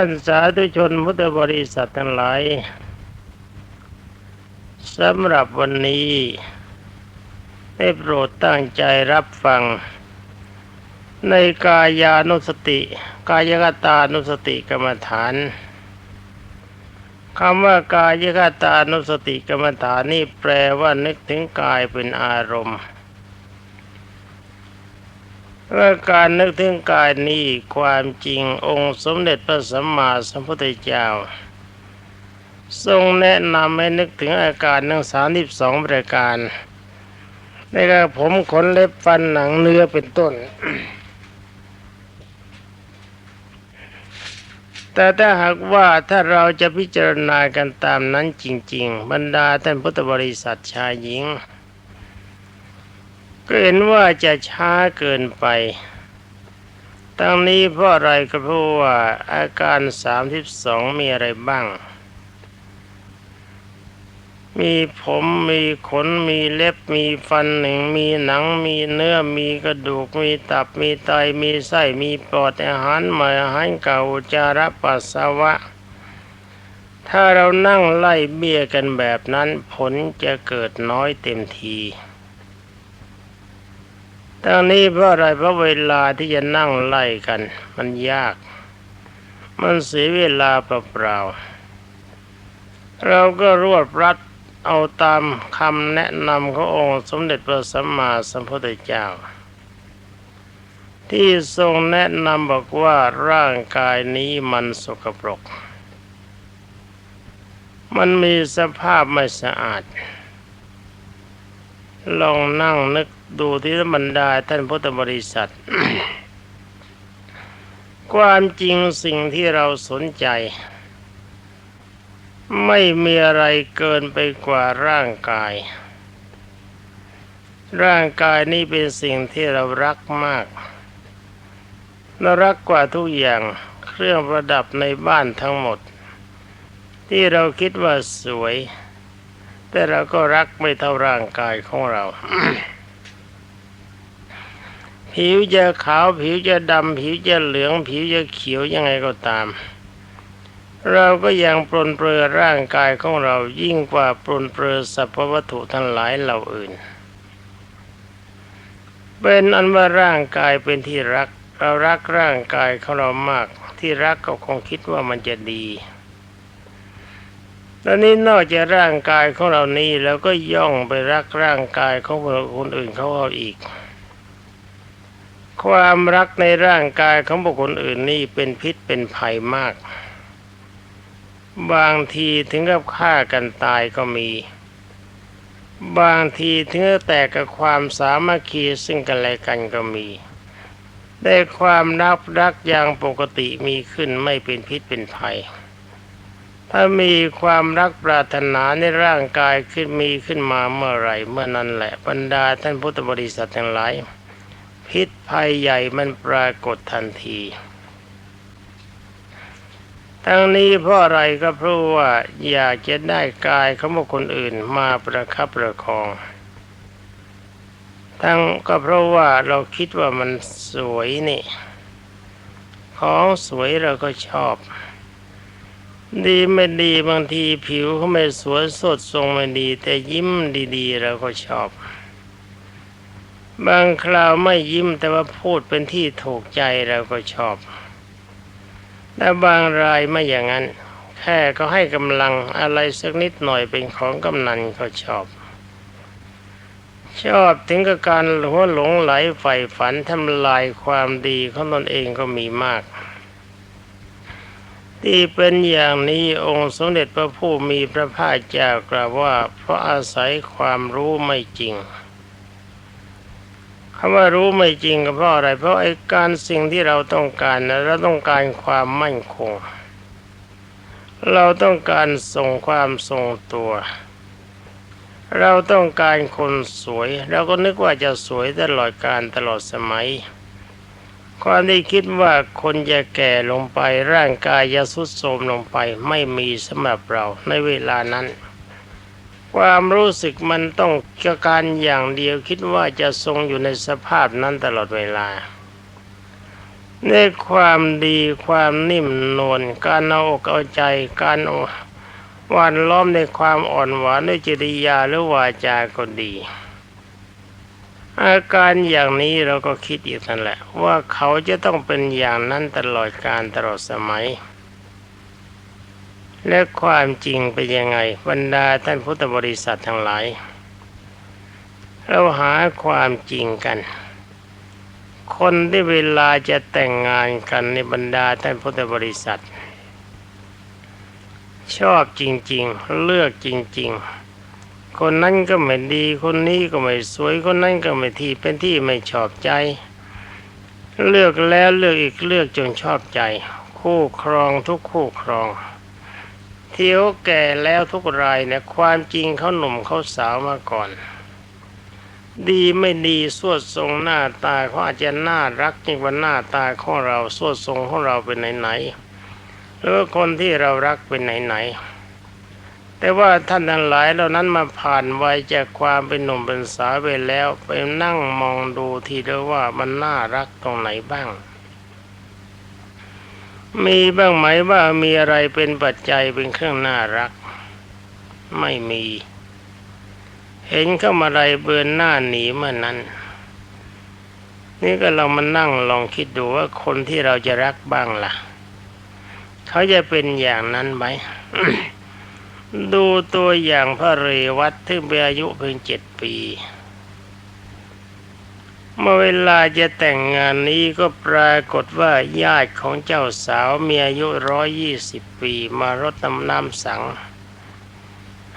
ท่านสาธุชนพุทธบริษัททั้งหลายสำหรับวันนี้ ได้โปรดตั้งใจรับฟัง ในกายานุสติ กายกตานุสติกรรมฐานคำว่ากายกตานุสติกรรมฐานนี่แปลว่านึกถึงกายเป็นอารมณ์ ว่าการนึกถึงกายนี้ความจริงองค์สมเด็จพระสัมมาสัมพุทธเจ้า ทรงแนะนำให้นึกถึงอาการทั้งสามสิบสองประการในการผมขนเล็บฟันหนังเนื้อเป็นต้น แต่ถ้าหากว่าถ้าเราจะพิจารณากันตามนั้นจริง ๆ บรรดาท่านพุทธบริษัทชายหญิง ก็เห็นว่าจะช้าเกินไป ตั้งนี้เพราะอะไรก็เพราะว่าอาการสามทิสองมีอะไรบ้าง มีผมมีขนมีเล็บมีฟันหนึ่งมีหนังมีเนื้อมีกระดูกมีตับมีไตมีไส้มีปอดอาหารใหม่อาหารเก่าจจาระปัสสาวะถ้าเรานั่งไล่เบี้ยกันแบบนั้นผลจะเกิดน้อยเต็มที ทั้งนี้เพราะอะไรเพราะเวลาที่จะนั่งไล่กัน มันยาก มันเสียเวลาเปล่าๆเราก็รวบรัดเอาตามคำแนะนำขององค์สมเด็จพระสัมมาสัมพุทธเจ้า ที่ทรงแนะนำบอกว่าร่างกายนี้มันสกปรก มันมีสภาพไม่สะอาดลองนั่งนึก ดูที่บรรดาท่านพุทธบริษัท ความจริงสิ่งที่เราสนใจ ไม่มีอะไรเกินไปกว่าร่างกาย ร่างกายนี้เป็นสิ่งที่เรารักมากเรารักกว่าทุกอย่างเครื่องประดับในบ้านทั้งหมด ที่เราคิดว่าสวย แต่เราก็รักไม่เท่าร่างกายของเรา ผิวจะขาวผิวจะดำผิวจะเหลืองผิวจะเขียวยังไงก็ตาม เราก็ยังปรนเปรือร่างกายของเรายิ่งกว่าปรนเปรือสรรพวัตถุทั้งหลายเหล่าอื่น เป็นอันว่าร่างกายเป็นที่รัก เรารักร่างกายของเรามาก ที่รักก็คงคิดว่ามันจะดีตอนนี้นอกจากร่างกายของเรานี้แล้วก็ย่องไปรักร่างกายของคนอื่นเขาเอาอีก ความรักในร่างกายของบุคคลอื่นนี่เป็นพิษเป็นภัยมาก บางทีถึงกับฆ่ากันตายก็มี บางทีถึงกับแตกกับความสามัคคีซึ่งกันและกันก็มี ได้ความรักรักอย่างปกติมีขึ้นไม่เป็นพิษเป็นภัย ถ้ามีความรักปรารถนาในร่างกายขึ้นมีขึ้นมาเมื่อไหร่เมื่อนั้นแหละบรรดาท่านพุทธบริษัททั้งหลาย พิษภัยใหญ่มันปรากฏทันที ทั้งนี้เพราะอะไรก็เพราะว่าอยากจะได้กายของบุคคลอื่นมาประคับประคอง ทั้งก็เพราะว่าเราคิดว่ามันสวยนี่ ของสวยเราก็ชอบ ดีไม่ดีบางทีผิวเขาไม่สวยสดทรงไม่ดี แต่ยิ้มดี ๆ เราก็ชอบ บางคราวไม่ยิ้มแต่ว่าพูดเป็นที่ถูกใจเราก็ชอบ แต่บางรายไม่อย่างนั้น แค่ก็ให้กำลังอะไรสักนิดหน่อยเป็นของกำนันก็ชอบ ชอบถึงกับการหัวหลงไหลใฝ่ฝันทำลายความดีของตนเองก็มีมาก ที่เป็นอย่างนี้องค์สมเด็จพระผู้มีพระภาคเจ้ากล่าวว่า เพราะอาศัยความรู้ไม่จริง คำว่ารู้ไม่จริงก็เพราะอะไร เพราะไอ้การสิ่งที่เราต้องการนะเราต้องการความมั่นคง เราต้องการส่งความทรงตัว เราต้องการคนสวย เราก็นึกว่าจะสวยตลอดการตลอดสมัย ความที่คิดว่าคนจะแก่ลงไปร่างกายจะทรุดโทรมลงไปไม่มีสำหรับเราในเวลานั้น ความรู้สึกมันต้องกการอย่างเดียวคิดว่าจะทรงอยู่ในสภาพนั้นตลอดเวลาในความดีความนิ่มนวลการเอาอกเอาใจการหวานล้อมในความอ่อนหวานด้วยจริยาหรือวาจาก็ดี อาการอย่างนี้เราก็คิดอีกนั่นแหละ ว่าเขาจะต้องเป็นอย่างนั้นตลอดการตลอดสมัย และความจริงเป็นยังไงบรรดาท่านพุทธบริษัททั้งหลาย เราหาความจริงกัน คนที่เวลาจะแต่งงานกันในบรรดาท่านพุทธบริษัท ชอบจริงๆ เลือกจริง ๆ คนนั้นก็ไม่ดีคนนี้ก็ไม่สวยคนนั้นก็ไม่ที่เป็นที่ไม่ชอบใจ เลือกแล้วเลือกอีกเลือกจนชอบใจ คู่ครองทุกคู่ครอง เที่ยวแก่แล้วทุกรายเนี่ยความจริงเขาหนุ่มเขาสาวมาก่อน ดีไม่ดีสวดทรงหน้าตาเขาอาจจะน่ารักยิ่งกว่าหน้าตาของเราสวดทรงของเราเป็นไหนๆหรือคนที่เรารักเป็นไหนๆแต่ว่าท่านทั้งหลายเหล่านั้นมาผ่านวัยจากความเป็นหนุ่มเป็นสาวไปแล้วไปนั่งมองดูทีเดียวว่ามันน่ารักตรงไหนบ้าง มีบ้างไหมว่ามีอะไรเป็นปัจจัยเป็นเครื่องน่ารัก ไม่มี เห็นเข้ามาอะไรเบือนหน้าหนีเมื่อนนั้น นี่ก็เรามานั่งลองคิดดูว่าคนที่เราจะรักบ้างล่ะ เขาจะเป็นอย่างนั้นไหมดูตัวอย่างพระเรวัตที่มีอายุเพียงเจ็ดปี เมื่อเวลาจะแต่งงานนี้ก็ปรากฏว่าญาติของเจ้าสาวมีอายุร้อยยี่สิบปีมารดน้ำน้ำสัง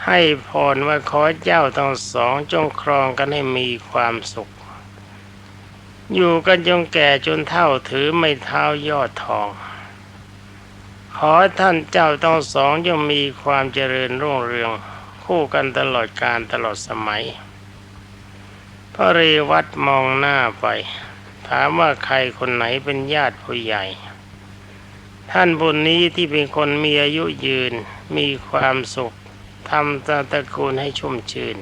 ให้พรว่าขอเจ้าทั้งสองจงครองกันให้มีความสุข อยู่กันจงแก่จนเท่าถือไม่เท้ายอดทอง ขอท่านเจ้าทั้งสองจงมีความเจริญรุ่งเรือง คู่กันตลอดกาลตลอดสมัย พระเรวัตมองหน้าไป ถามว่าใครคนไหนเป็นญาติผู้ใหญ่ ท่านบุญนี้ที่เป็นคนมีอายุยืน มีความสุขทำตระกูลให้ชุ่มชื่น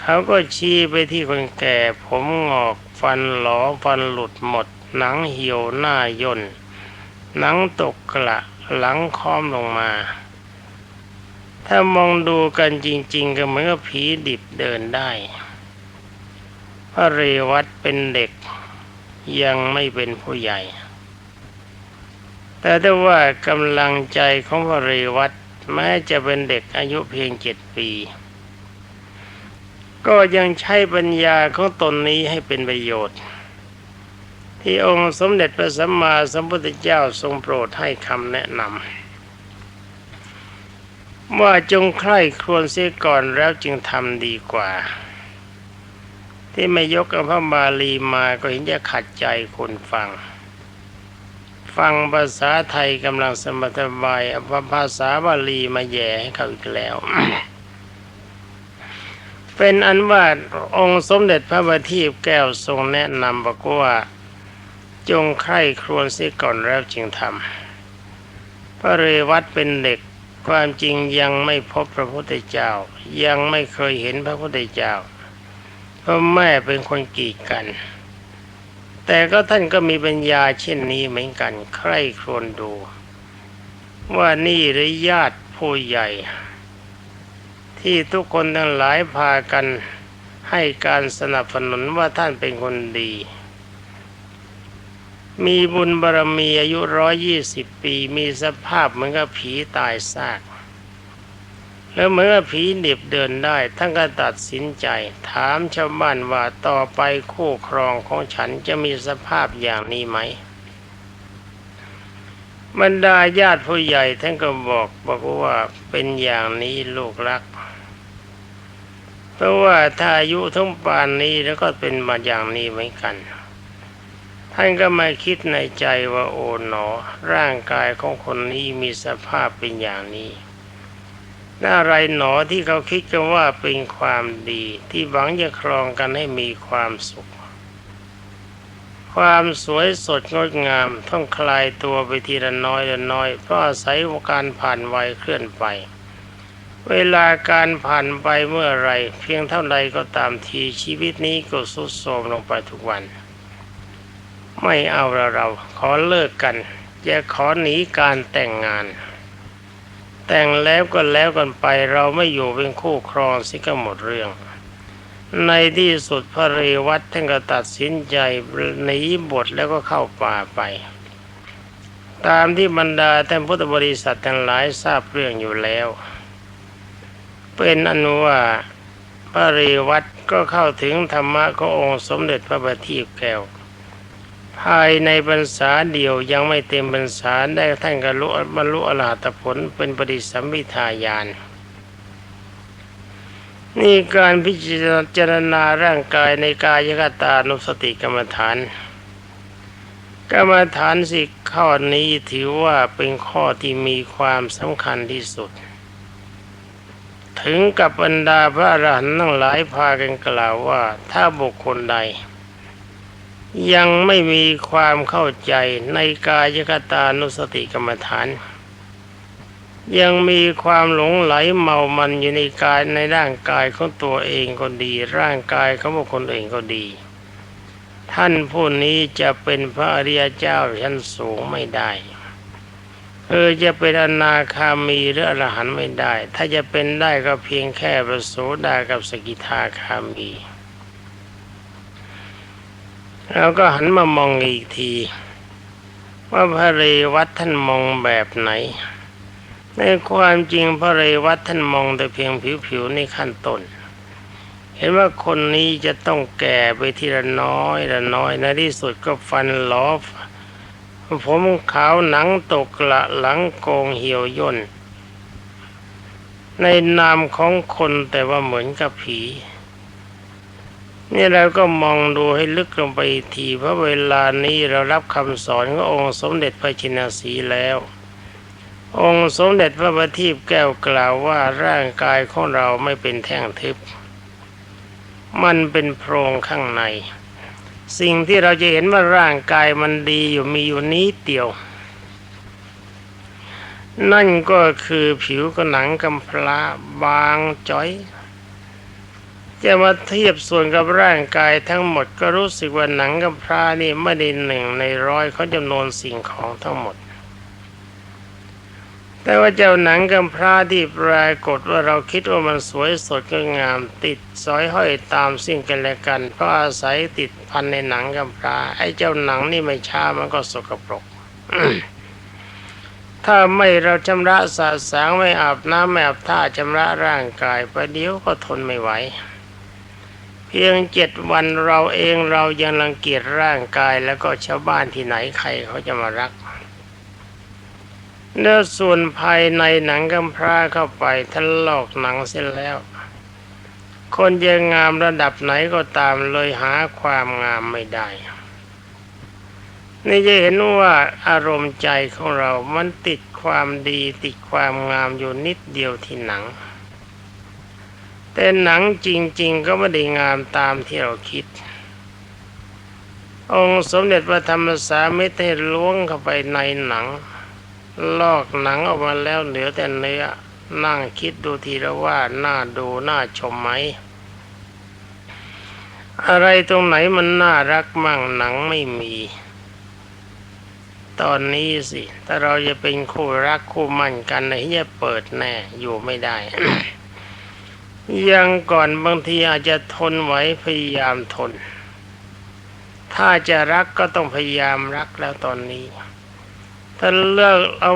เขาก็ชี้ไปที่คนแก่ ผมงอกฟันหลอฟันหลุดหมด หนังเหี่ยวหน้าย่นหนังตกกระหลังค้อมลงมา ถ้ามองดูกันจริง ๆ ก็เหมือนกับผีดิบเดินได้ พระเรวัตเป็นเด็กยังไม่เป็นผู้ใหญ่ แต่ถ้ว่ากำลังใจของพระเรวัตแม้จะเป็นเด็กอายุเพียงเจ็ดปี ก็ยังใช้ปัญญาของตนนี้ให้เป็นประโยชน์ ที่องค์สมเด็จพระสัมมาสัมพุทธเจ้าทรงโปรดให้คำแนะนำว่าจงใคร่ครวญเสียก่อนแล้วจึงทำดีกว่า ที่ไม่ยกเอาพระบาลีมาก็เห็นจะขัดใจคนฟัง ฟังภาษาไทยกำลังสมบสบายเอาภาษาบาลีมาแย่ให้เขาอีกแล้ว เป็นอันว่าองค์สมเด็จพระบัณฑิตแก้วทรงแนะนำบอกว่าจงใคร่ครวญเสียก่อนแล้วจึงทำพระเรวัตเป็นเด็กความจริงยังไม่พบพระพุทธเจ้า ยังไม่เคยเห็นพระพุทธเจ้า เพราะแม่เป็นคนกีดกัน แต่ก็ท่านก็มีปัญญาเช่นนี้เหมือนกันใคร่ครวญดู ว่านี่หรือญาติผู้ใหญ่ ที่ทุกคนทั้งหลายพากันให้การสนับสนุนว่าท่านเป็นคนดี มีบุญบารมีอายุร้อยยี่สิบปี มีสภาพเหมือนกับผีตายซาก แล้วเมื่อผีหนิบเดินได้ท่านก็ตัดสินใจ ถามชาวบ้านว่าต่อไปคู่ครองของฉันจะมีสภาพอย่างนี้ไหมบรรดาญาติผู้ใหญ่ท่านก็บอกบอกว่าเป็นอย่างนี้ลูกรัก เพราะว่าถ้าอายุทั้งปานนี้แล้วก็เป็นมาอย่างนี้เหมือนกัน ท่านก็มาคิดในใจว่าโอ๋หนอ ร่างกายของคนนี้มีสภาพเป็นอย่างนี้ น่าไรหนอที่เขาคิดกันว่าเป็นความดี ที่หวังจะครองกันให้มีความสุข ความสวยสดงดงามต้องคลายตัวไปทีละน้อยละน้อย เพราะอาศัยการผ่านวัยเคลื่อนไป เวลาการผ่านไปเมื่อไร เพียงเท่าใดก็ตามทีชีวิตนี้ก็สุดโทรมลงไปทุกวัน ไม่เอาเราเราขอเลิกกันจะขอหนีการแต่งงาน แต่งแล้วก็แล้วกันไปเราไม่อยู่เป็นคู่ครองสิก็หมดเรื่อง ในที่สุดพระเรวัตท่านก็ตัดสินใจหนีบทแล้วก็เข้าป่าไป ตามที่บรรดาท่านพุทธบริษัททั้งหลายทราบเรื่องอยู่แล้ว เป็นอนุว่าพระเรวัตก็เข้าถึงธรรมะขององค์สมเด็จพระบัณฑิตแก้ว ภายในพรรษาเดียวยังไม่เต็มพรรษาได้ท่านกรุบรรลุอรหัตผลเป็นปฏิสัมพิทาญาณนี่การพิจารณาร่างกายในกายคตานุสติกรรมฐาน กรรมฐานสิข้อนี้ถือว่าเป็นข้อที่มีความสำคัญที่สุด ถึงกับบรรดาพระอรหันต์ทั้งหลายพากันกล่าวว่าถ้าบุคคลใด ยังไม่มีความเข้าใจในกายคตานุสติกรรมฐาน ยังมีความหลงไหลเมามันอยู่ในกายในร่างกายของตัวเองก็ดี ร่างกายของบุคคลเองก็ดี ท่านผู้นี้จะเป็นพระอริยเจ้าชั้นสูงไม่ได้เออจะเป็นอนาคามีหรืออรหันต์ไม่ได้ ถ้าจะเป็นได้ก็เพียงแค่ประโสดากับสกิทาคามี เราก็หันมามองอีกที ว่าพระเรวัตท่านมองแบบไหน ในความจริงพระเรวัตท่านมองแต่เพียงผิวๆในขั้นต้น เห็นว่าคนนี้จะต้องแก่ไปทีละน้อยละน้อยในที่สุดก็ฟันหลอผมขาวหนังตกละหลังโกงเหี่ยวย่นในนามของคนแต่ว่าเหมือนกับผี นี่เราก็มองดูให้ลึกลงไปอีกที เพราะเวลานี้เรารับคำสอนขององค์สมเด็จพระชินสีแล้ว องค์สมเด็จพระบัณฑิตแก้วกล่าวว่าร่างกายของเราไม่เป็นแท่งทึบ มันเป็นโพรงข้างใน สิ่งที่เราจะเห็นว่าร่างกายมันดีอยู่มีอยู่นิดเดียว นั่นก็คือผิวกับหนังกำพร้าบางจ้อย จะมาเทียบส่วนกับร่างกายทั้งหมดก็รู้สึกว่าหนังกำพร้านี่ไม่ได้หนึ่งในร้อยเขาจำนวนสิ่งของทั้งหมด แต่ว่าเจ้าหนังกำพร้าที่ปรากฏว่าเราคิดว่ามันสวยสดก็งามติดสอยห้อยตามสิ่งกันและกัน เพราะอาศัยติดพันในหนังกำพร้าไอ้เจ้าหนังนี่ไม่ช้ามันก็สกปรกถ้าไม่เราชำระสาสางไม่อาบน้ำไม่อาบท่าชำระร่างกายประเดี๋ยวก็ทนไม่ไหว พียงเจ็ดวันเราเองเรายังรังเกียจร่างกายแล้วก็ชาวบ้านที่ไหนใครเขาจะมารักเนื้อส่วนภายในหนังกำพร้าเข้าไปทะลอกหนังเสร็จแล้ว คนจะงามระดับไหนก็ตามเลยหาความงามไม่ได้ นี่จะเห็นว่าอารมณ์ใจของเรามันติดความดีติดความงามอยู่นิดเดียวที่หนัง แต่หนังจริง ๆ ก็ไม่ได้งามตามที่เราคิด องค์สมเด็จพระธรรมสามิตรให้ล้วงเข้าไปในหนัง ลอกหนังออกมาแล้วเหลือแต่เนื้อนั่งคิดดูทีละว่าน่าดูน่าชมไหม อะไรตรงไหนมันน่ารักมั่งหนังไม่มี ตอนนี้สิ ถ้าเราจะเป็นคู่รักคู่มั่นกันไหนจะเปิดแน่อยู่ไม่ได้ ยังก่อนบางทีอาจจะทนไหวพยายามทน ถ้าจะรักก็ต้องพยายามรักแล้วตอนนี้ ถ้าเลิกเอา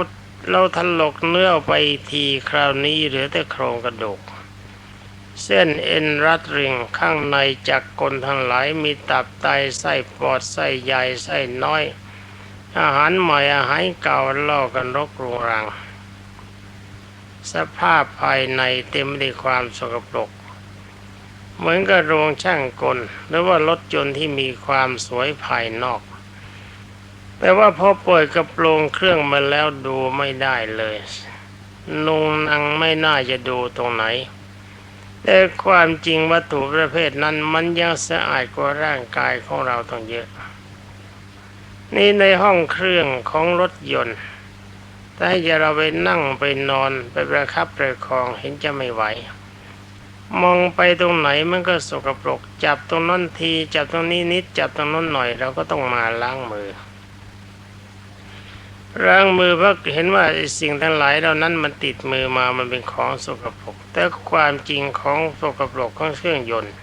เราถลกเนื้อไปทีคราวนี้เหลือแต่โครงกระดูกเส้นเอ็นรัดริงข้างในจากกลทั้งหลายมีตับไตไส้ปอดไส้ใหญ่ไส้น้อย อาหารใหม่อาหารเก่าล่อกันรกรุงรัง สภาพภายในเต็มไปด้วยความสกปรก เหมือนกับโรงช่างกล หรือว่ารถยนต์ที่มีความสวยภายนอก แต่ว่าพอเปิดกระโปรงเครื่องมาแล้วดูไม่ได้เลยนุงนังไม่น่าจะดูตรงไหน แต่ความจริงวัตถุประเภทนั้นมันยังสะอาดกว่าร่างกายของเราต้องเยอะ นี่ในห้องเครื่องของรถยนต์ ถ้าให้เราไปนั่งไปนอนไปประคับประคองเห็นจะไม่ไหว มองไปตรงไหนมันก็สกปรก จับตรงนั้นที จับตรงนี้นิด จับตรงนั้นหน่อยเราก็ต้องมาล้างมือล้างมือเพราะเห็นว่าสิ่งทั้งหลายเหล่านั้นมันติดมือมามันเป็นของสกปรก แต่ความจริงของสกปรกของเครื่องยนต์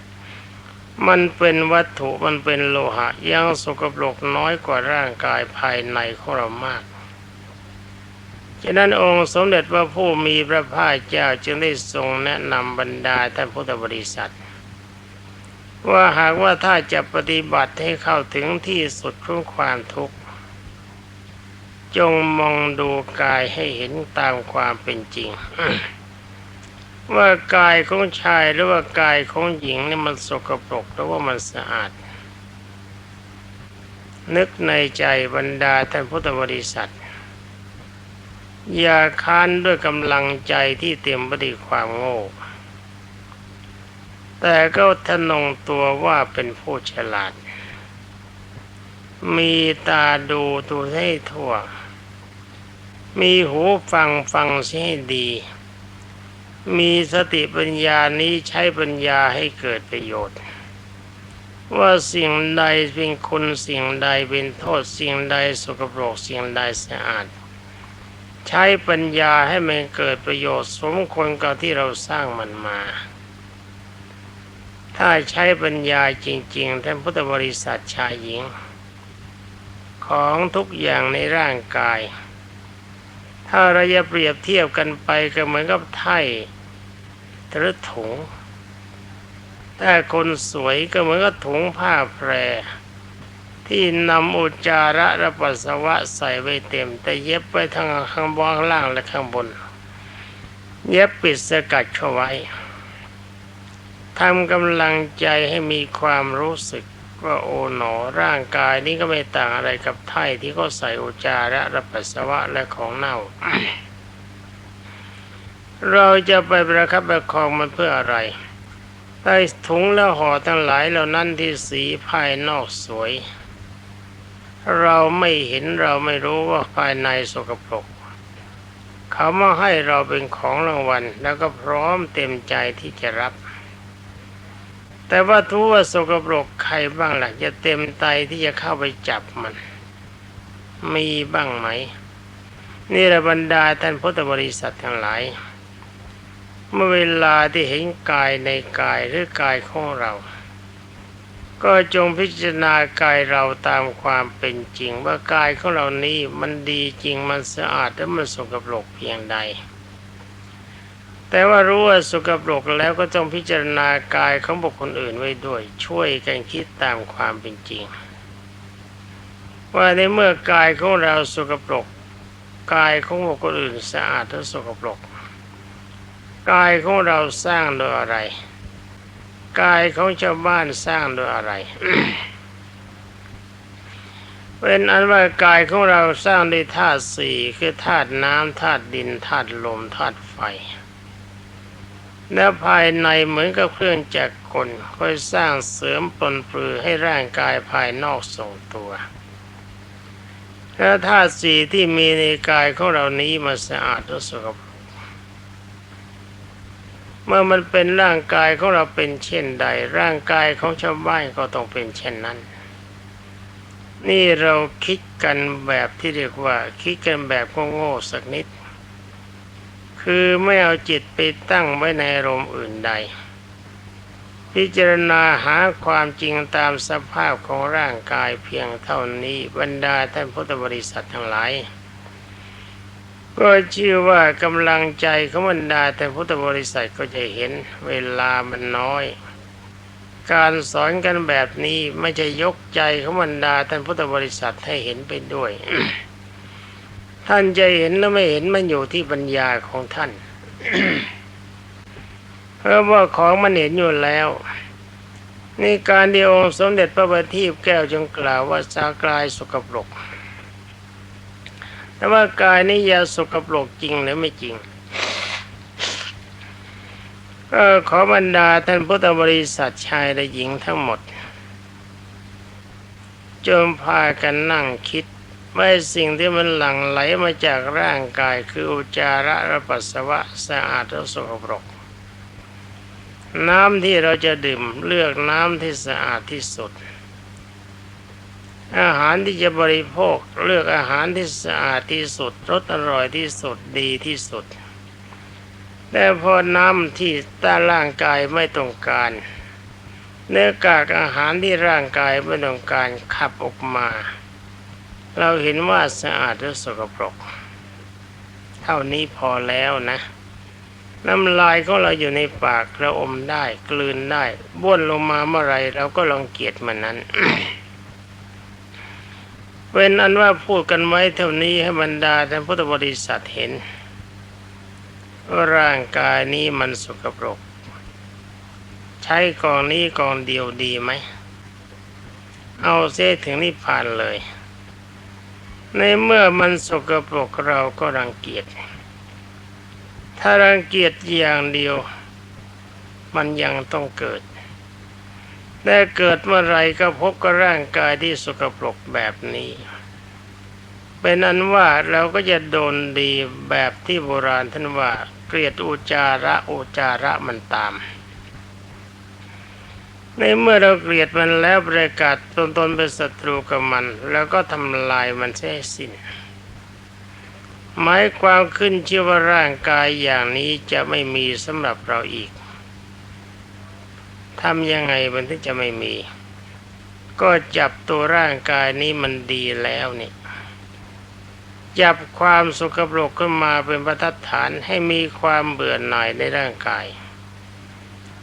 มันเป็นวัตถุมันเป็นโลหะยังสกปรกน้อยกว่าร่างกายภายในของเรามาก ฉะนั้นองค์สมเด็จพระผู้มีพระภาคเจ้าจึงได้ทรงแนะนำบรรดาท่านพุทธบริษัท ว่าหากว่าถ้าจะปฏิบัติให้เข้าถึงที่สุดของความทุกข์ จงมองดูกายให้เห็นตามความเป็นจริง ว่ากายของชายหรือว่ากายของหญิงนี่มันสกปรกหรือว่ามันสะอาด นึกในใจบรรดาท่านพุทธบริษัท อย่าค้านด้วยกำลังใจที่เต็มไปด้วยความโง่ แต่ก็ทะนงตัวว่าเป็นผู้ฉลาด มีตาดูดูให้ทั่ว มีหูฟังฟังให้ดี มีสติปัญญานี้ใช้ปัญญาให้เกิดประโยชน์ ว่าสิ่งใดเป็นคุณสิ่งใดเป็นโทษสิ่งใดสกปรกสิ่งใดสะอาด ใช้ปัญญาให้มันเกิดประโยชน์สมควรกับที่เราสร้างมันมา ถ้าใช้ปัญญาจริงๆท่านพุทธบริษัทชายหญิง ของทุกอย่างในร่างกาย ถ้าเราจะเปรียบเทียบกันไปก็เหมือนกับไถ่หรือถุงถ้าคนสวยก็เหมือนกับถุงผ้าแพร ที่นำอุจจาระและปัสสาวะใส่ไว้เต็ม แต่เย็บไว้ทั้งข้างบนข้างล่างและข้างบน เย็บปิดสกัดเข้าไว้ทำกำลังใจให้มีความรู้สึกว่าโอ๋หนอร่างกายนี้ก็ไม่ต่างอะไรกับไถ่ที่เขาใส่อุจจาระและปัสสาวะและของเน่า เราจะไปประคับประคองมันเพื่ออะไรใต้ถุงและห่อทั้งหลายเหล่านั้นที่สีภายนอกสวย เราไม่เห็นเราไม่รู้ว่าภายในสกปรก เขามาให้เราเป็นของรางวัล แล้วก็พร้อมเต็มใจที่จะรับ แต่ว่าทุว่าสกปรกใครบ้างล่ะจะเต็มใจที่จะเข้าไปจับมัน มีบ้างไหม นี่ระบรรดาท่านพุทธบริษัททั้งหลาย เมื่อเวลาที่เห็นกายในกายหรือกายของเรา ก็จงพิจารณากายเราตามความเป็นจริง ว่ากายของเรานี้มันดีจริงมันสะอาดและมันสกปรกเพียงใด แต่ว่ารู้ว่าสกปรกแล้วก็ต้องพิจารณากายของบุคคลอื่นไว้ด้วย ช่วยกันคิดตามความเป็นจริง ว่าในเมื่อกายของเราสกปรกกายของบุคคลอื่นสะอาดหรือสกปรกกายของเราสร้างโดยอะไร กายของชาวบ้านสร้างโดยอะไร เป็นอันว่ากายของเราสร้างด้วยธาตุสี่คือธาตุน้ำธาตุดินธาตุลมธาตุไฟและภายในเหมือนกับเครื่องจักรกลคอยสร้างเสริมปนปลือให้ร่างกายภายนอกส่งตัวและธาตุสี่ที่มีในกายของเรานี้มาสะอาดและสกปรก เมื่อมันเป็นร่างกายของเราเป็นเช่นใด ร่างกายของชาวบ้านก็ต้องเป็นเช่นนั้น นี่เราคิดกันแบบที่เรียกว่า คิดกันแบบโง่ๆสักนิด คือไม่เอาจิตไปตั้งไว้ในอารมณ์อื่นใด พิจารณาหาความจริงตามสภาพของร่างกายเพียงเท่านี้บรรดาท่านพุทธบริษัททั้งหลาย ก็ชื่อว่ากำลังใจของบรรดาแต่พุทธบริษัทก็จะเห็นเวลามันน้อย การสอนกันแบบนี้ไม่จะยกใจของบรรดาท่านพุทธบริษัทให้เห็นไปด้วย ท่านจะเห็นหรือไม่เห็นมันอยู่ที่ปัญญาของท่าน เพราะว่าของมันเห็นอยู่แล้วนี่การเดียวสมเด็จพระบัณฑิตแก้วจึงกล่าวว่าสากลายสกปรก แต่ว่ากายนี้ยาสกปรกจริงหรือไม่จริงก็ขอบรรดาท่านพุทธบริษัทชายและหญิงทั้งหมดจงพากันนั่งคิดว่าสิ่งที่มันหลั่งไหลมาจากร่างกายคืออุจจาระและปัสสาวะสะอาดและสกปรก น้ำที่เราจะดื่มเลือกน้ำที่สะอาดที่สุด อาหารที่จะบริโภคเลือกอาหารที่สะอาดที่สุดรสอร่อยที่สุดดีที่สุด แต่พอน้ำที่ต้าร่างกายไม่ต้องการ เนื้อกากอาหารที่ร่างกายไม่ต้องการขับออกมา เราเห็นว่าสะอาดหรือสกปรก เท่านี้พอแล้วนะ น้ำลายของเราอยู่ในปากเราอมได้กลืนได้บ้วนลงมาเมื่อไรเราก็ลองเกียจมันนั้น เป็นอันว่าพูดกันไว้เท่านี้ให้บรรดาท่านพุทธบริษัทเห็นว่าร่างกายนี้มันสกปรก ใช้กองนี้กองเดียวดีไหม เอาเสียถึงนิพพานเลย ในเมื่อมันสกปรกเราก็รังเกียจ ถ้ารังเกียจอย่างเดียว มันยังต้องเกิด แต่เกิดเมื่อไรก็พบกับร่างกายที่สกปรกแบบนี้ เป็นอันว่าเราก็จะโดนดีแบบที่โบราณท่านว่าเกลียดอุจาระอุจาระมันตาม ในเมื่อเราเกลียดมันแล้วประกาศตนตนเป็นศัตรูกับมัน แล้วก็ทำลายมันเสียให้สิ้นหมายความขึ้นชื่อว่าร่างกายอย่างนี้จะไม่มีสำหรับเราอีก ทำยังไงมันถึงจะไม่มี ก็จับตัวร่างกายนี้มันดีแล้วนี่จับความสกปรกขึ้นมาเป็นประทัดฐานให้มีความเบื่อหน่ายในร่างกาย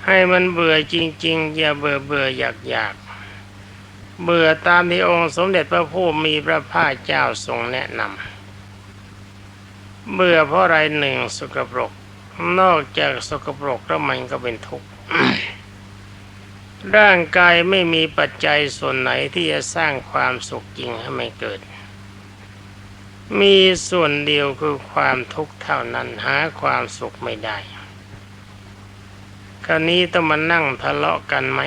ให้มันเบื่อจริง ๆ อย่าเบื่อเบื่ออยากอยากเบื่อตามที่องค์สมเด็จพระผู้มีพระภาคเจ้าทรงแนะนำเบื่อเพราะอะไรหนึ่งสกปรก นอกจากสกปรกแล้วมันก็เป็นทุกข์ ร่างกายไม่มีปัจจัยส่วนไหนที่จะสร้างความสุขจริงให้มันเกิด มีส่วนเดียวคือความทุกข์เท่านั้นหาความสุขไม่ได้ คราวนี้ต้องมานั่งทะเลาะกันไหม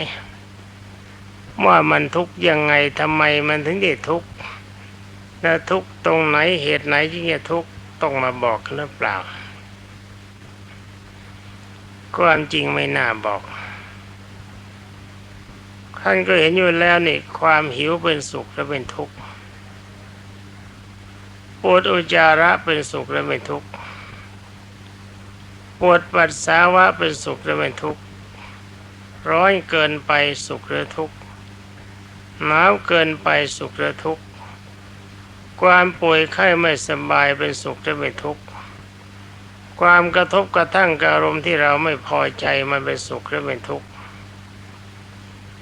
ว่ามันทุกข์ยังไงทำไมมันถึงได้ทุกข์และทุกข์ตรงไหนเหตุไหนที่จะทุกข์ต้องมาบอกหรือเปล่า ความจริงไม่น่าบอก ท่านก็เห็นอยู่แล้วนี่ความหิวเป็นสุขและเป็นทุกข์ปวดอุจจาระเป็นสุขและเป็นทุกข์ปวดปัสสาวะเป็นสุขและเป็นทุกข์ร้อนเกินไปสุขหรือทุกข์หนาวเกินไปสุขหรือทุกข์ความป่วยไข้ไม่สบายเป็นสุขหรือเป็นทุกข์ความกระทบกระทั่งกับอารมณ์ที่เราไม่พอใจมันเป็นสุขหรือเป็นทุกข์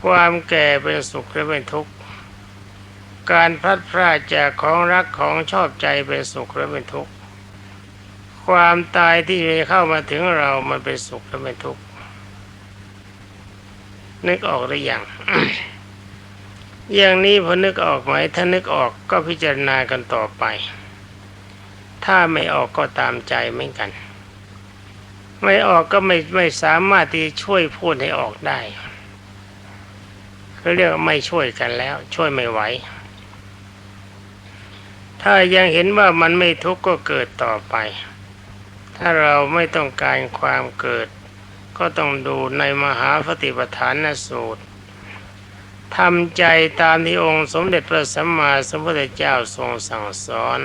ความแก่เป็นสุขหรือเป็นทุกข์ การพลัดพรากจากของรักของชอบใจเป็นสุขหรือเป็นทุกข์ ความตายที่จะเข้ามาถึงเรามันเป็นสุขหรือเป็นทุกข์ นึกออกหรือยังอย่างนี้พอนึกออกไหม ถ้านึกออกก็พิจารณากันต่อไป ถ้าไม่ออกก็ตามใจเหมือนกัน ไม่ออกก็ไม่ไม่สามารถที่ช่วยพูดให้ออกได้ เรียกไม่ช่วยกันแล้ว ช่วยไม่ไหว ถ้ายังเห็นว่ามันไม่ทุกข์ก็เกิดต่อไป ถ้าเราไม่ต้องการความเกิด ก็ต้องดูในมหาปฏิปทานสูตรทำใจตามที่องค์สมเด็จพระสัมมาสัมพุทธเจ้าทรงสั่งสอน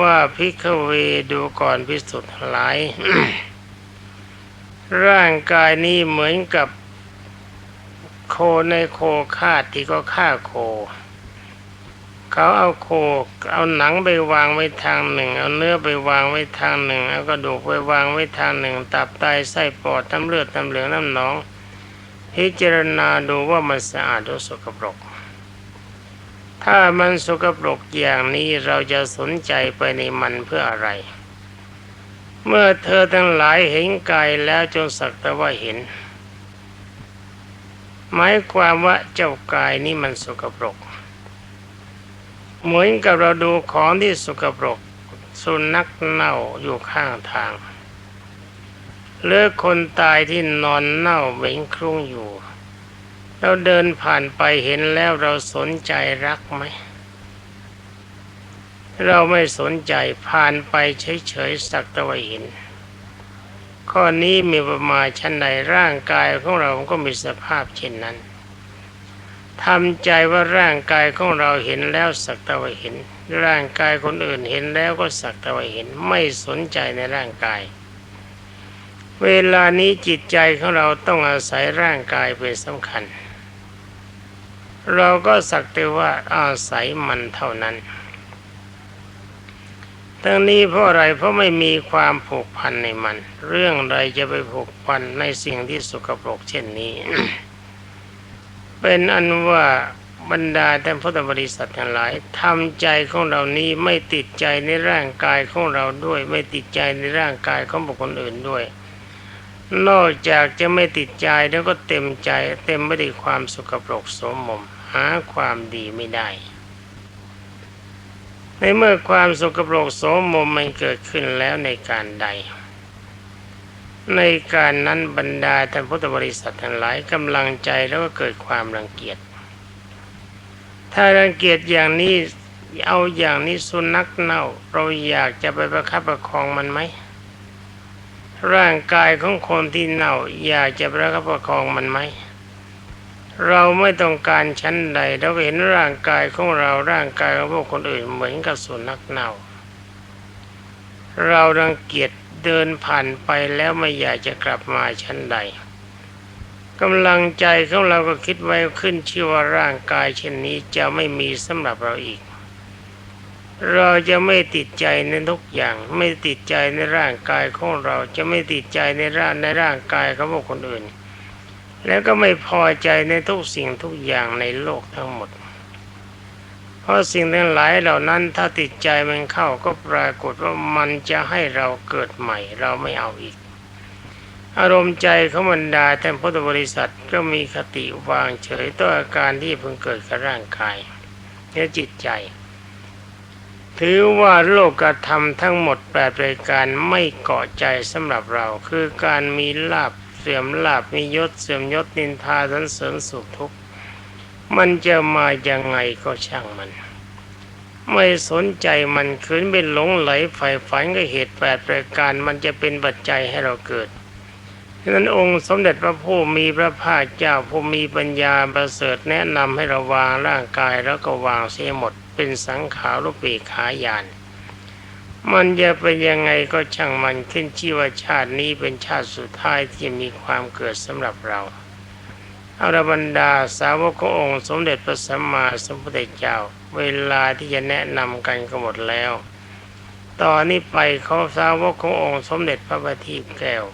ว่าพิกเวดูก่อนพิสุทธิ์หลาย ร่างกายนี้เหมือนกับ โคในโคฆ่าที่ก็ฆ่าโค เขาเอาโค เอาหนังไปวางไว้ทางหนึ่ง เอาเนื้อไปวางไว้ทางหนึ่ง เอากระดูกไปวางไว้ทางหนึ่ง ตับไตไส้ปอดน้ำเลือดน้ำเหลืองน้ำหนอง พิจารณาดูว่ามันสะอาดหรือสกปรก ถ้ามันสกปรกอย่างนี้เราจะสนใจไปในมันเพื่ออะไร เมื่อเธอทั้งหลายเห็นกายแล้วจงสักแต่ว่าเห็น หมายความว่าเจ้ากายนี้มันสกปรก เหมือนกับเราดูของที่สกปรก สุนัขเน่าอยู่ข้างทางเลือคนตายที่นอนเน่าเหม็นครุ่งอยู่ เราเดินผ่านไปเห็นแล้วเราสนใจรักไหม เราไม่สนใจผ่านไปเฉยๆสักตะวันเห็น ข้อนี้มีประมาณชั้นใดร่างกายของเราก็มีสภาพเช่นนั้นทำใจว่าร่างกายของเราเห็นแล้วสักแต่ว่าเห็น ร่างกายคนอื่นเห็นแล้วก็สักแต่ว่าเห็น ไม่สนใจในร่างกาย เวลานี้จิตใจของเราต้องอาศัยร่างกายเป็นสำคัญ เราก็สักแต่ว่าอาศัยมันเท่านั้น ทั้งนี้เพราะอะไรเพราะไม่มีความผูกพันในมัน เรื่องใดจะไปผูกพันในสิ่งที่สกปรกเช่นนี้ เป็นอันว่าบรรดาท่านพุทธบริษัททั้งหลายทำใจของเรานี้ไม่ติดใจในร่างกายของเราด้วย ไม่ติดใจในร่างกายของบุคคลอื่นด้วย นอกจากจะไม่ติดใจแล้วก็เต็มใจ เต็มไปด้วยความสุกปรกโสมมหาความดีไม่ได้ ในเมื่อความสกปรกโสมมมันเกิดขึ้นแล้วในการใด ในการนั้นบรรดาท่านพุทธบริษัททั้งหลายกำลังใจแล้วก็เกิดความรังเกียจ ถ้ารังเกียจอย่างนี้เอาอย่างนี้สุนัขเน่า เราอยากจะไปประคับประคองมันไหม ร่างกายของคนที่เน่า อยากจะประคับประคองมันไหม เราไม่ต้องการชั้นใดเราเห็นร่างกายของเราร่างกายของพวกคนอื่นเหมือนกับสุนัขเน่า เรารังเกียจเดินผ่านไปแล้วไม่อยากจะกลับมาชั้นใดกำลังใจของเราก็คิดไว้ขึ้นชื่อว่าร่างกายเช่นนี้จะไม่มีสำหรับเราอีก เราจะไม่ติดใจในทุกอย่าง ไม่ติดใจในร่างกายของเราจะไม่ติดใจในร่างในร่างกายของพวกคนอื่น แล้วก็ไม่พอใจในทุกสิ่งทุกอย่างในโลกทั้งหมด เพราะสิ่งทั้งหลายเหล่านั้นถ้าติดใจมันเข้าก็ปรากฏว่ามันจะให้เราเกิดใหม่ เราไม่เอาอีก อารมณ์ใจของบรรดาท่านพุทธบริษัทก็มีคติวางเฉยต่ออาการที่เพิ่งเกิดกับร่างกายและจิตใจ ถือว่าโลกธรรมทั้งหมดแปดรายการไม่เกาะใจสำหรับเราคือการมีลาบ สื่อมลาบมียศเสื่อมยศนินทาสันเสริญสุขทุกข์มันจะมายังไงก็ช่างมัน ไม่สนใจมันคืนเป็นหลงไหลใฝ่ฝันก็เหตุแปดประการมันจะเป็นปัจจัยให้เราเกิดฉะนั้นองค์สมเด็จพระผู้มีพระภาคเจ้าผู้มีปัญญาประเสริฐแนะนำให้เราวางร่างกายแล้วก็วางเสียหมดเป็นสังขารรูปปีขายาน มันจะเป็นยังไงก็ช่างมันขึ้นชื่อว่าชาตินี้เป็นชาติสุดท้ายที่มีความเกิดสำหรับเราอรบรรดาสาวกขององค์สมเด็จพระสัมมาสัมพุทธเจ้า เวลาที่จะแนะนำกันก็หมดแล้ว ตอนนี้ไปเขาสาวกขององค์สมเด็จพระบัณฑิตแก้ว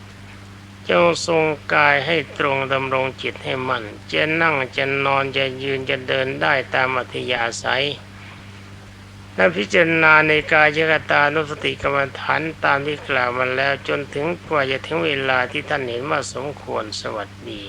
จงทรงกายให้ตรงดำรงจิตให้มัน่นจะนั่งจะนอนจะยืนจะเดินได้ตามอัธยาศัย และพิจารณาในกายกตานุสติกรรมฐานตามที่กล่าวมาแล้วจนถึงกว่าจะถึงเวลาที่ท่านเห็นว่าสมควรสวัสดี